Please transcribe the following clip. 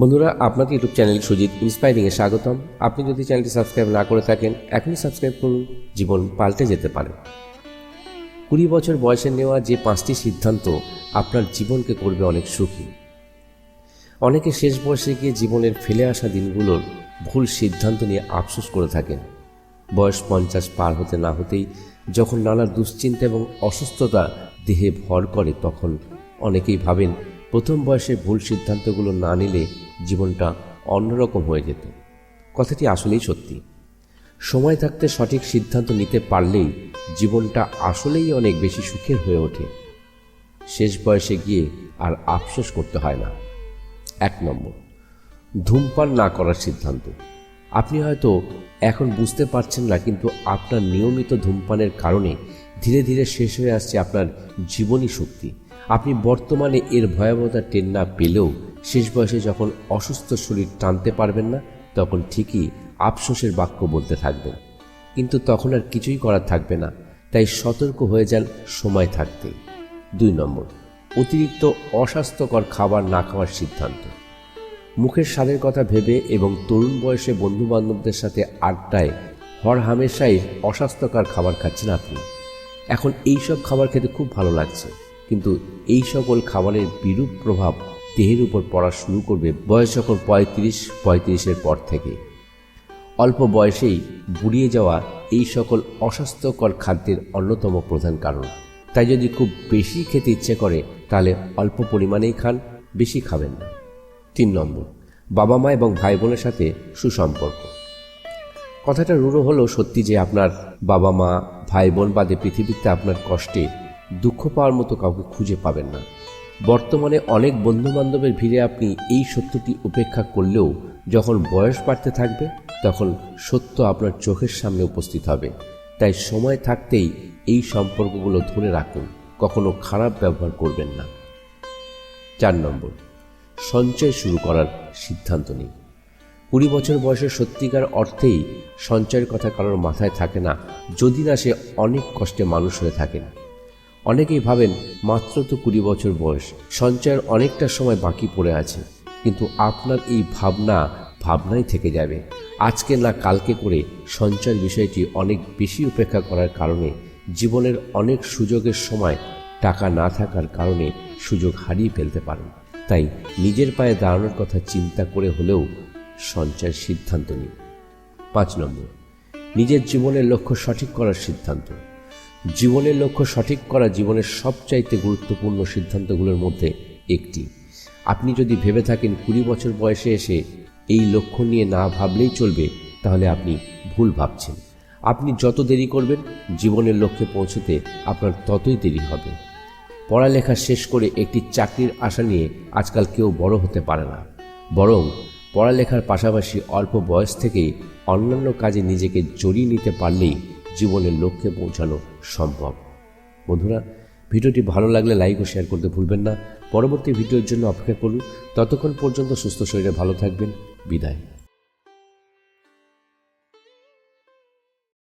বন্ধুরা আপনাকে YouTube channel Sujit ইন্সপায়ারিংয়ে স্বাগতম। আপনি যদি চ্যানেলটি সাবস্ক্রাইব না করে থাকেন, এখনই সাবস্ক্রাইব করুন, জীবন পাল্টে যেতে পারে। কুড়ি বছর বয়সে নেওয়া যে পাঁচটি সিদ্ধান্ত আপনার জীবনকে করবে অনেক সুখী। অনেকে শেষ বয়সে গিয়ে জীবনের ফেলে আসা দিনগুলোর ভুল সিদ্ধান্ত নিয়ে আফসোস করে থাকেন। বয়স পঞ্চাশ পার হতে না হতেই যখন নানা দুশ্চিন্তা এবং অসুস্থতা দেহে ভর করে, তখন অনেকেই ভাবেন প্রথম বয়সে ভুল সিদ্ধান্তগুলো না নিলে জীবনটা অন্যরকম হয়ে যেত। কথাটি আসলেই সত্যি। সময় থাকতে সঠিক সিদ্ধান্ত নিতে পারলেই জীবনটা আসলেই অনেক বেশি সুখের হয়ে ওঠে। শেষ বয়সে গিয়ে আর আফসোস করতে হয় না। এক নম্বর, ধূমপান না করার সিদ্ধান্ত। আপনি হয়তো এখন বুঝতে পারছেন না, কিন্তু আপনার নিয়মিত ধূমপানের কারণে ধীরে ধীরে শেষ হয়ে আসছে আপনার জীবনী শক্তি। আপনি বর্তমানে এর ভয়াবহতা টেন না পেলেও শেষ বয়সে যখন অসুস্থ শরীর টানতে পারবেন না, তখন ঠিকই আফসোসের বাক্য বলতে থাকবেন। কিন্তু তখন আর কিছুই করার থাকবে না, তাই সতর্ক হয়ে যান সময় থাকতেই দুই নম্বর, অতিরিক্ত অস্বাস্থ্যকর খাবার না খাওয়ার সিদ্ধান্ত। মুখের স্বাদের কথা ভেবে এবং তরুণ বয়সে বন্ধু বান্ধবদের সাথে আড্ডায় হর হামেশাই অস্বাস্থ্যকর খাবার খাচ্ছেন আপনি। এখন এইসব খাবার খেতে খুব ভালো লাগছে, কিন্তু এই সকল খাবারের বিরূপ প্রভাব দেহের উপর পড়া শুরু করবে বয়স যখন পঁয়ত্রিশ, পঁয়ত্রিশের পর থেকে অল্প বয়সেই বুড়িয়ে যাওয়া এই সকল অস্বাস্থ্যকর খাদ্যের অন্যতম প্রধান কারণ। তাই যদি খুব বেশি খেতে ইচ্ছে করে, তাহলে অল্প পরিমাণেই খান, বেশি খাবেন না। তিন নম্বর, বাবা মা এবং ভাই বোনের সাথে সুসম্পর্ক। কথাটা রুড়ো হলেও সত্যি যে আপনার বাবা মা, ভাই বোন বাদে পৃথিবীতে আপনার কষ্টে দুঃখ পাওয়ার মতো কাউকে খুঁজে পাবেন না। বর্তমানে অনেক বন্ধু বান্ধবের ভিড়ে আপনি এই সত্যটি উপেক্ষা করলেও যখন বয়স বাড়তে থাকবে, তখন সত্য আপনার চোখের সামনে উপস্থিত হবে। তাই সময় থাকতেই এই সম্পর্কগুলো ধরে রাখুন, কখনো খারাপ ব্যবহার করবেন না। চার নম্বর, সঞ্চয় শুরু করার সিদ্ধান্ত নিন। কুড়ি বছর বয়সে সত্যিকার অর্থেই সঞ্চয়ের কথা কারোর মাথায় থাকে না, যদি না সে অনেক কষ্টে মানুষ হয়ে থাকেন। অনেকেই ভাবেন মাত্র তো কুড়ি বছর বয়স, সঞ্চয়ের অনেকটা সময় বাকি পড়ে আছে। কিন্তু আপনার এই ভাবনা ভাবনাই থেকে যাবে। আজকে না কালকে করে সঞ্চয়ের বিষয়টি অনেক বেশি উপেক্ষা করার কারণে, জীবনের অনেক সুযোগের সময় টাকা না থাকার কারণে সুযোগ হারিয়ে ফেলতে পারেন। তাই নিজের পায়ে দাঁড়ানোর কথা চিন্তা করে হলেও সঞ্চয়ের সিদ্ধান্ত নিন। পাঁচ নম্বর, নিজের জীবনের লক্ষ্য সঠিক করার সিদ্ধান্ত। জীবনের লক্ষ্য সঠিক করা জীবনের সবচাইতে গুরুত্বপূর্ণ সিদ্ধান্তগুলোর মধ্যে একটি। আপনি যদি ভেবে থাকেন কুড়ি বছর বয়সে এসে এই লক্ষ্য নিয়ে না ভাবলেই চলবে, তাহলে আপনি ভুল ভাবছেন। আপনি যত দেরি করবেন, জীবনের লক্ষ্যে পৌঁছতে আপনার ততই দেরি হবে। পড়ালেখা শেষ করে একটি চাকরির আশা নিয়ে আজকাল কেউ বড় হতে পারে না। বরং পড়ালেখার পাশাপাশি অল্প বয়স থেকেই অন্যান্য কাজে নিজেকে জড়িয়ে নিতে পারলেই জীবনের লক্ষ্যে পৌঁছানো সম্ভব। বন্ধুরা, ভিডিওটি ভালো লাগলে লাইক ও শেয়ার করতে ভুলবেন না। পরবর্তী ভিডিওর জন্য অপেক্ষা করুন। ততক্ষণ পর্যন্ত সুস্থ শরীরে ভালো থাকবেন। বিদায়।